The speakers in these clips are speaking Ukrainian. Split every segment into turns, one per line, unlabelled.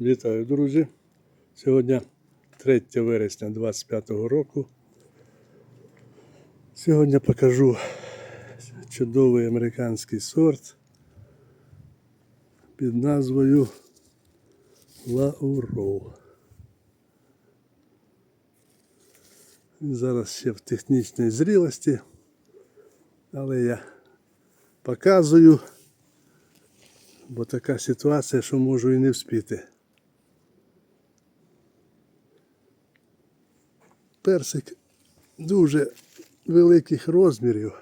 Вітаю, друзі! Сьогодні 3 вересня 25 року. Сьогодні покажу чудовий американський сорт під назвою Лаурол. Зараз ще в технічній зрілості, але я показую, бо така ситуація, що можу і не вспіти. Персик дуже великих розмірів.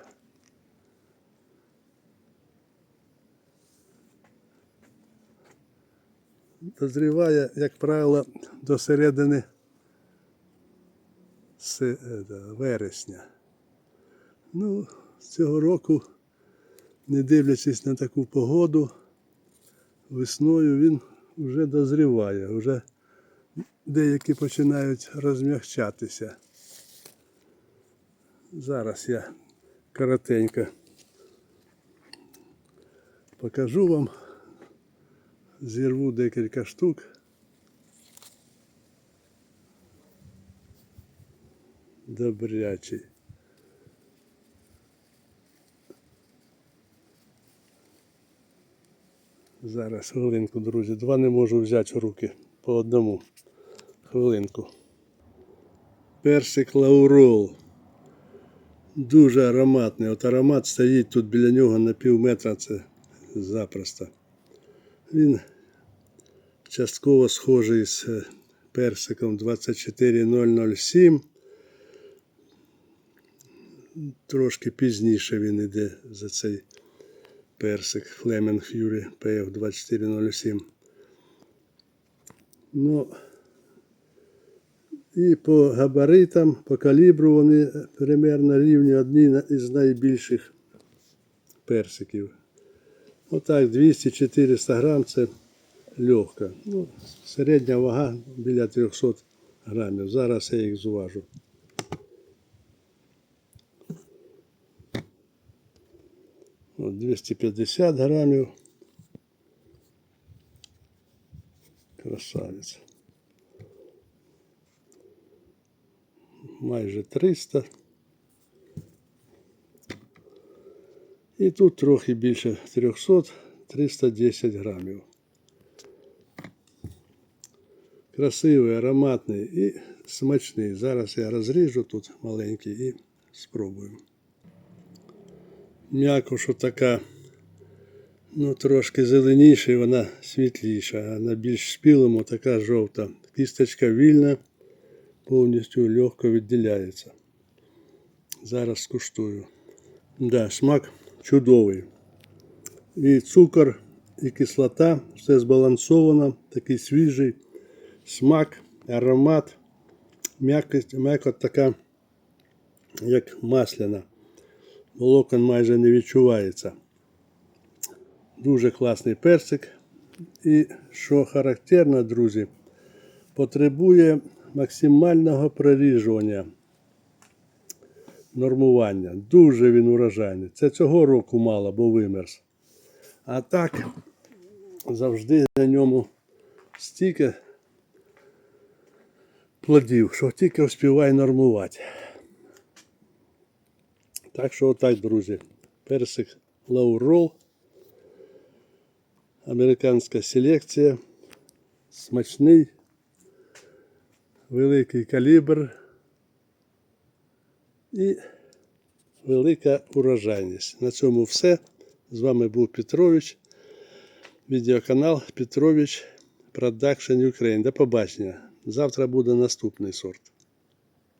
Дозріває, як правило, до середини се- е, вересня. Ну, цього року, не дивлячись на таку погоду, весною він вже дозріває, вже деякі починають розмягчатися. Зараз я коротенько покажу вам, зірву декілька штук. Добрячий. Зараз хвилинку, друзі. Два не можу взяти в руки по одному. Хвилинку. Персик лаурол. Дуже ароматний. От аромат стоїть тут біля нього на пів метра. Це запросто. Він частково схожий з е, персиком 24007. Трошки пізніше він іде за цей персик Флемен Ф'юрі PF 2407. Ну, і по габаритам, по калібру вони примерно рівні одні із найбільших персиків. Отак, 200-400 грам це легко. Ну, середня вага біля 300 грамів. Зараз я їх зважу. От 250 грамів. Красавець. Майже 300. І тут трохи більше 300, 310 грамів. Красивий, ароматний і смачний. Зараз я розріжу тут маленький і спробую. М'якош така, ну трошки зеленіша, і вона світліша, а на більш спілому така жовта. Кісточка вільна, повністю легко відділяється. Зараз скуштую. Да, смак чудовий. І цукор, і кислота, все збалансовано, такий свіжий смак, аромат, м'якость, м'якоть така, як масляна. Волокон майже не відчувається. Дуже класний персик. І що характерно, друзі, потребує максимального проріжування, нормування. Дуже він урожайний. Це цього року мало, бо вимерз. А так завжди на ньому стільки плодів, що тільки вспіває нормувати. Так що отак, друзі. Персик лаурол. Американська селекція. Смачний. Великий калібр. І велика урожайність. На цьому все. З вами був Петрович. Відеоканал Петрович Production Ukraine. До побачення. Завтра буде наступний сорт.